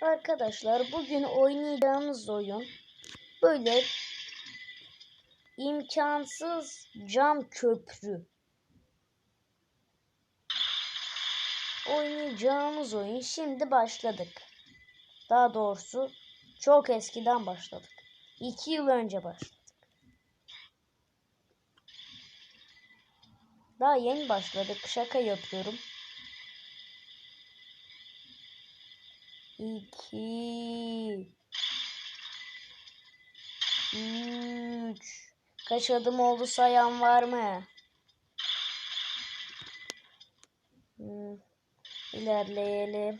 Arkadaşlar bugün oynayacağımız oyun böyle imkansız cam köprü. Oynayacağımız oyun şimdi başladık. Daha doğrusu çok eskiden başladık. İki yıl önce başladık. Daha yeni başladık. Şaka yapıyorum. İki. Üç. Kaç adım oldu sayan var mı? İlerleyelim.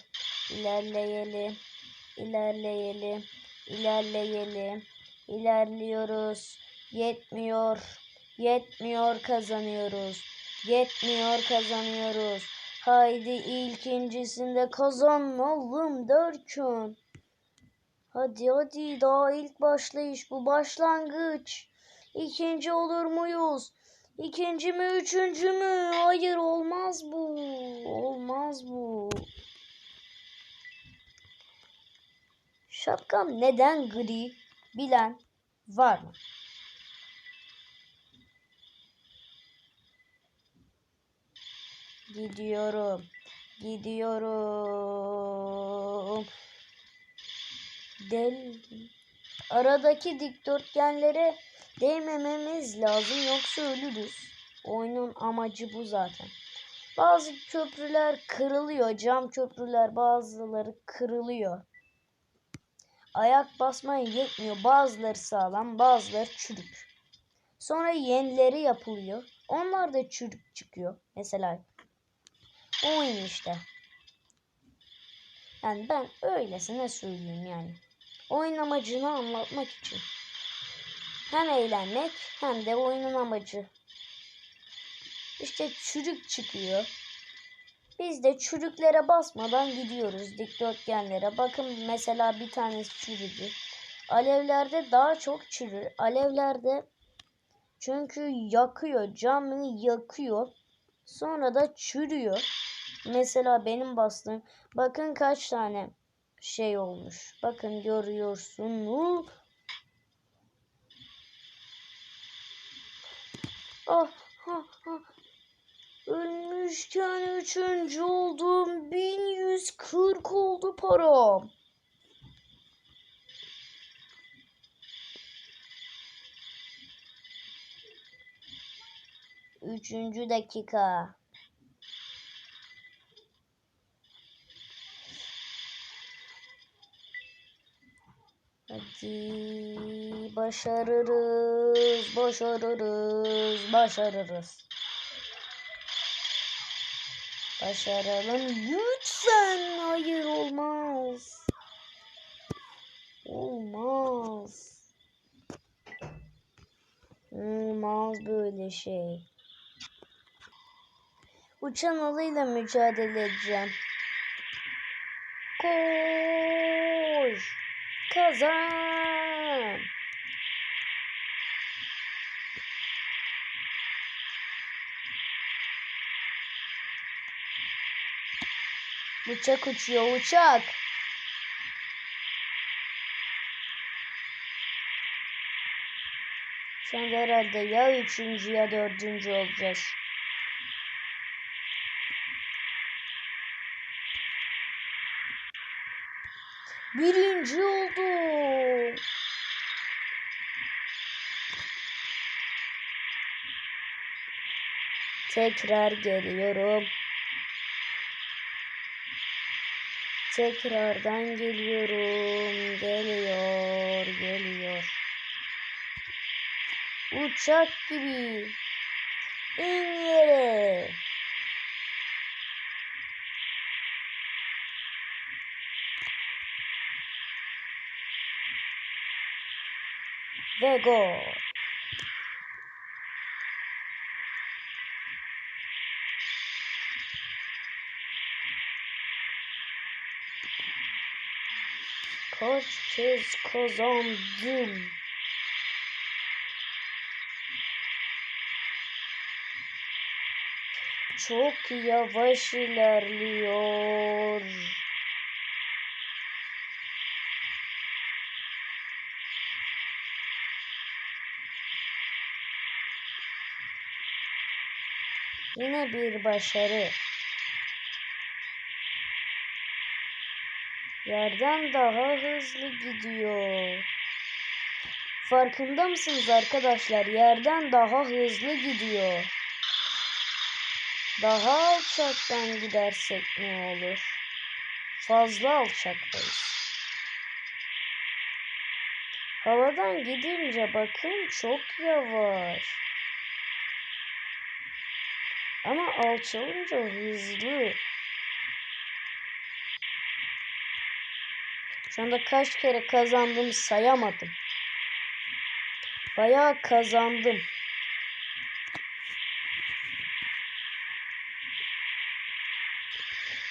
İlerleyelim. İlerleyelim. İlerleyelim. İlerliyoruz. Yetmiyor. Yetmiyor kazanıyoruz. Yetmiyor kazanıyoruz. Haydi ilkincisinde kazanalım derken. Hadi hadi daha ilk başlayış bu başlangıç. İkinci olur muyuz? İkinci mi üçüncü mü? Hayır olmaz bu. Olmaz bu. Şapkam neden gri bilen var mı? Gidiyorum. Gidiyorum. Del aradaki dikdörtgenlere değmememiz lazım yoksa ölürüz. Oyunun amacı bu zaten. Bazı köprüler kırılıyor. Cam köprüler bazıları kırılıyor. Ayak basmaya yetmiyor. Bazıları sağlam, bazıları çürük. Sonra yenileri yapılıyor. Onlar da çürük çıkıyor. Mesela oyun işte. Yani ben öylesine söyleyeyim yani. Oyun amacını anlatmak için. Hem eğlenmek hem de oyunun amacı. İşte çürük çıkıyor. Biz de çürüklere basmadan gidiyoruz dikdörtgenlere. Bakın mesela bir tanesi çürüdü. Alevlerde daha çok çürür. Alevlerde çünkü yakıyor, camını yakıyor. Sonra da çürüyor. Mesela benim bastığım bakın kaç tane şey olmuş. Bakın görüyorsunuz. Ah, ha, ha. Ölmüşken üçüncü oldum. 1140 oldu param. Üçüncü dakika. Hadi başarırız, başarırız, başarırız. Başaralım lütfen. Hayır olmaz. Olmaz. Olmaz böyle şey. Uçan alıyla mücadele edeceğim. Koş. Kazan. Uçak uçuyor uçak. Şu herhalde ya üçüncü ya dördüncü olacağız. Birinci oldum. Tekrar geliyorum. Tekrardan geliyorum. Geliyor, geliyor. Uçak gibi. İn yere. Ve gol. Kaç kez kazandım. Çok yavaş ilerliyor. Yine bir başarı. Yerden daha hızlı gidiyor. Farkında mısınız arkadaşlar? Yerden daha hızlı gidiyor. Daha alçaktan gidersek ne olur? Fazla alçaktayız. Havadan gidince bakın çok yavaş. Ama alçalınca hızlı. Şu anda kaç kere kazandım sayamadım. Bayağı kazandım.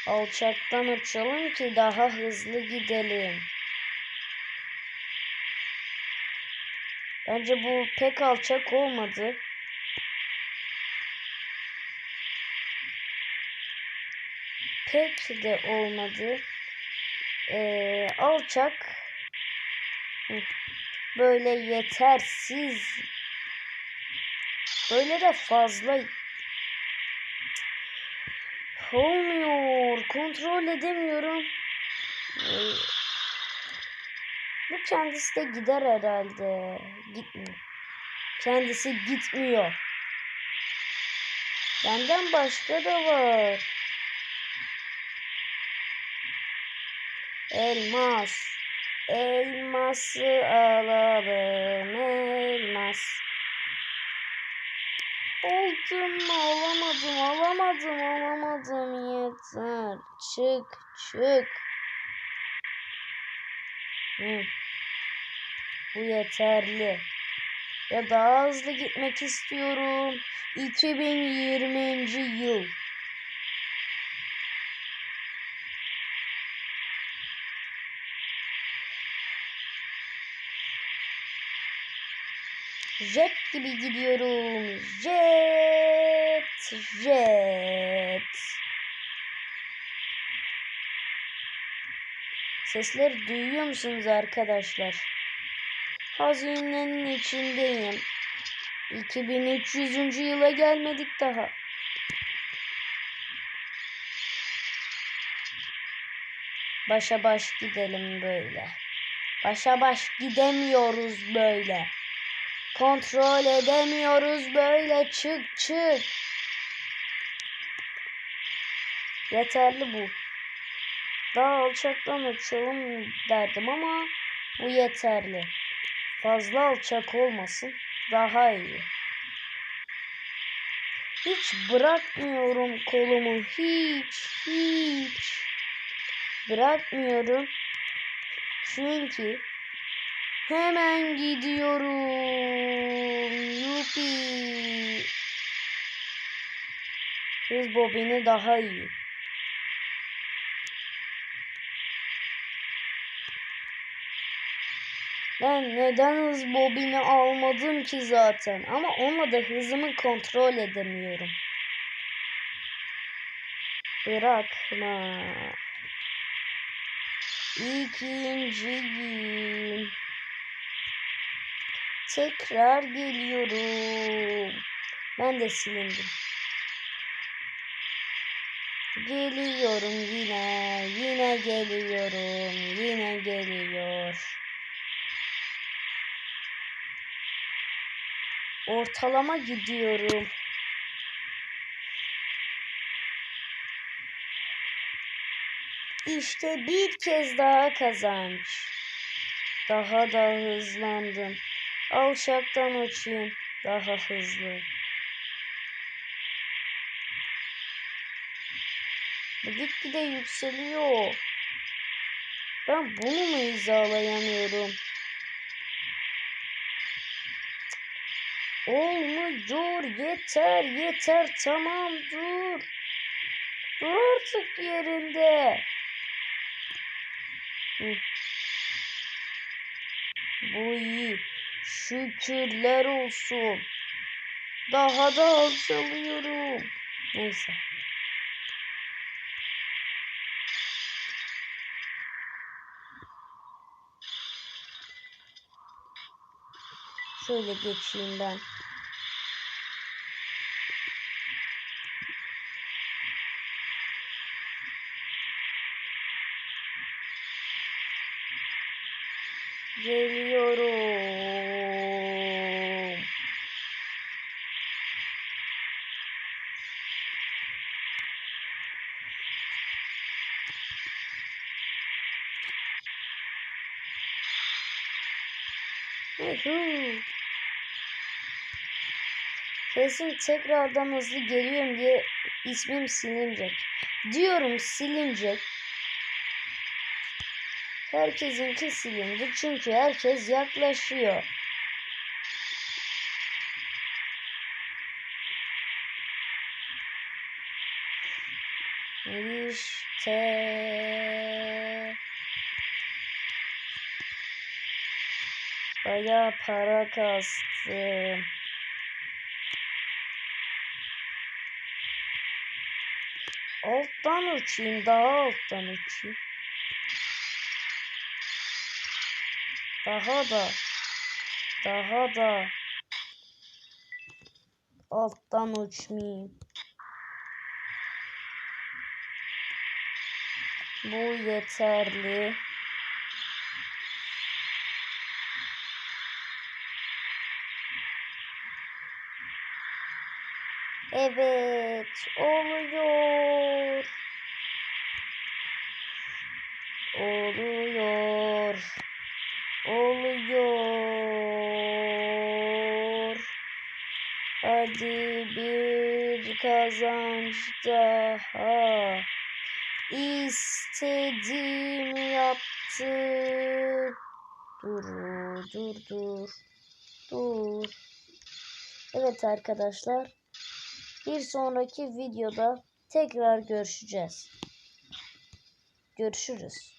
Alçaktan uçalım ki daha hızlı gidelim. Bence bu pek alçak olmadı. Pek de olmadı. Ee, alçak. Böyle yetersiz. Böyle de fazla olmuyor. Kontrol edemiyorum. Ee, bu kendisi de gider herhalde. Gitmiyor. Kendisi gitmiyor. Benden başka da var. Elmas. Elması alalım. Elmas. Oldum? Alamadım, alamadım, alamadım. Yeter. Çık, çık. Hı. Bu yeterli. Ya daha hızlı gitmek istiyorum. 2020. yıl. Jet gibi gidiyorum. Jet, jet. Sesleri duyuyor musunuz arkadaşlar? Hazinenin içindeyim. 2300. yıla gelmedik daha. Başa baş gidelim böyle. Başa baş gidemiyoruz böyle. Kontrol edemiyoruz böyle. Çık çık. Yeterli bu. Daha alçaktan uçalım derdim ama bu yeterli. Fazla alçak olmasın. Daha iyi. Hiç bırakmıyorum kolumu. Hiç, hiç. Bırakmıyorum. Çünkü hemen gidiyorum. Yupi. Hız bobini daha iyi. Ben neden hız bobini almadım ki zaten? Ama onunla da hızımı kontrol edemiyorum. Bırakma. İkinciyim. Tekrar geliyorum. Ben de silindim. Geliyorum yine. Yine geliyorum. Yine geliyor. Ortalama gidiyorum. İşte bir kez daha kazanç. Daha da hızlandım. Alçaktan uçayım. Daha hızlı. Gitgide yükseliyor. Ben bunu mu hizalayamıyorum? Olmuyor. Yeter yeter tamam dur. Dur artık yerinde. Bu iyi. Şükürler olsun. Daha da alçalıyorum. Neyse. Şöyle geçeyim ben. Geliyor. Kesin tekrardan hızlı geliyorum diye ismim silinecek. Diyorum silinecek. Herkesinki silindi çünkü herkes yaklaşıyor. İşte bayağı para kastım. Alttan uçayım, daha alttan uçayım. Daha da, daha da alttan uçmayayım. Bu yeterli. Evet, oluyor. Oluyor. Oluyor. Hadi bir kazanç daha. İstediğimi yaptım. Dur, dur, dur. Dur. Evet arkadaşlar. Bir sonraki videoda tekrar görüşeceğiz. Görüşürüz.